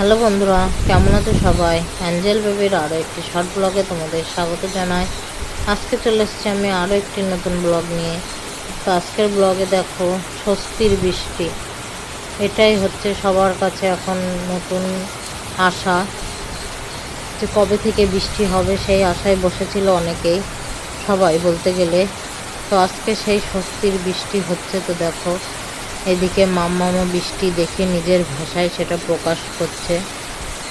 Hello বন্ধুরা, কেমন আছো সবাই? অ্যাঞ্জেল বেবির আরও একটি শর্ট ব্লগে তোমাদের স্বাগত জানাই। আজকে চলে এসেছি আমি আরও একটি নতুন ব্লগ নিয়ে। তো আজকের ব্লগে দেখো, স্বস্তির বৃষ্টি। এটাই হচ্ছে সবার কাছে এখন নতুন আশা যে কবে থেকে বৃষ্টি হবে সেই আশায় বসেছিল অনেকেই, সবাই বলতে গেলে। তো আজকে সেই স্বস্তির বৃষ্টি হচ্ছে, তো দেখো। এদিকে মাম্মামা বৃষ্টি দেখে নিজের ভাষায় সেটা প্রকাশ করছে।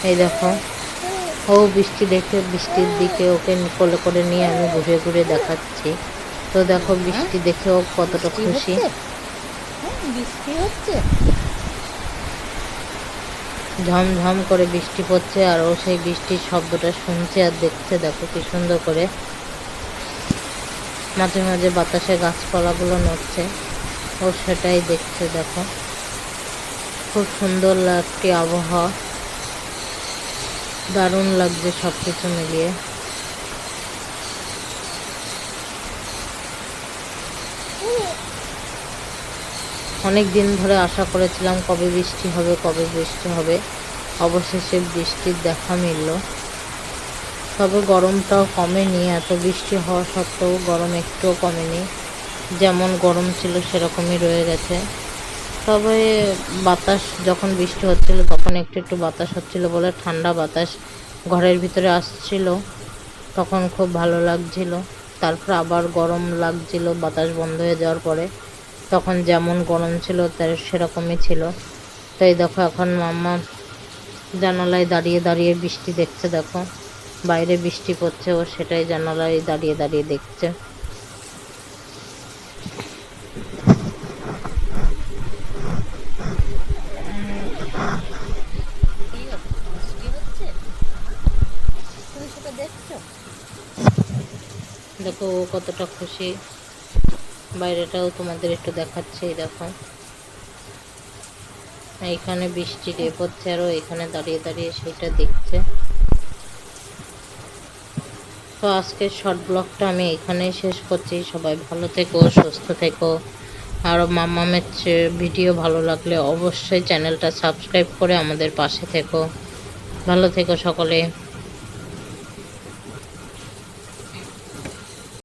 এই দেখো ও বৃষ্টি দেখে বৃষ্টির দিকে ওকে কোলে করে নিয়ে আমি ঘুরে ঘুরে দেখাচ্ছি। তো দেখো বৃষ্টি দেখে ও কতটা খুশি। বৃষ্টি হচ্ছে। ঝমঝম করে বৃষ্টি পড়ছে আর ও সেই বৃষ্টির শব্দটা শুনছে আর দেখছে দেখো কি সুন্দর করে। মাঝে মাঝে বাতাসে গাছপালাগুলো নড়ছে। ও সেটাই দেখছে, দেখো। খুব সুন্দর একটি আবহাওয়া। দারুণ লাগছে সব কিছু মিলিয়ে। অনেক দিন ধরে আশা করেছিলাম কবে বৃষ্টি হবে, কবে বৃষ্টি হবে। অবশেষে বৃষ্টির দেখা মিলল। তবে গরমটাও কমেনি, এত বৃষ্টি হওয়া সত্ত্বেও গরম একটুও কমেনি। যেমন গরম ছিল সেরকমই রয়ে গেছে। তবে বাতাস যখন বৃষ্টি হচ্ছিল তখন একটু একটু বাতাস হচ্ছিল বলে ঠান্ডা বাতাস ঘরের ভিতরে আসছিল। তখন খুব ভালো লাগছিল। তারপর আবার গরম লাগছিল, বাতাস বন্ধ হয়ে যাওয়ার পরে। তখন যেমন গরম ছিল তার সেরকমই ছিল। তাই দেখো এখন মাম্মা জানালায় দাঁড়িয়ে দাঁড়িয়ে বৃষ্টি দেখছে, দেখো। বাইরে বৃষ্টি পড়ছে ও সেটাই জানালায় দাঁড়িয়ে দাঁড়িয়ে দেখছে কি হচ্ছে? বৃষ্টি হচ্ছে তুমি সেটা দেখছ দেখো, ও কতটা খুশি। বাইরেটাও তোমাদের একটু দেখাচ্ছে দেখো। এইখানে বৃষ্টি রে পড়ছে আর এখানে দাঁড়িয়ে দাঁড়িয়ে সেটা দেখছে। তো আজকের শর্ট ব্লগটা আমি এখানেই শেষ করছি। সবাই ভালো থেকো, সুস্থ থেকো। আর মামামের ভিডিও ভালো লাগলে অবশ্যই চ্যানেলটা সাবস্ক্রাইব করে আমাদের পাশে থেকো। ভালো থেকো সকলে।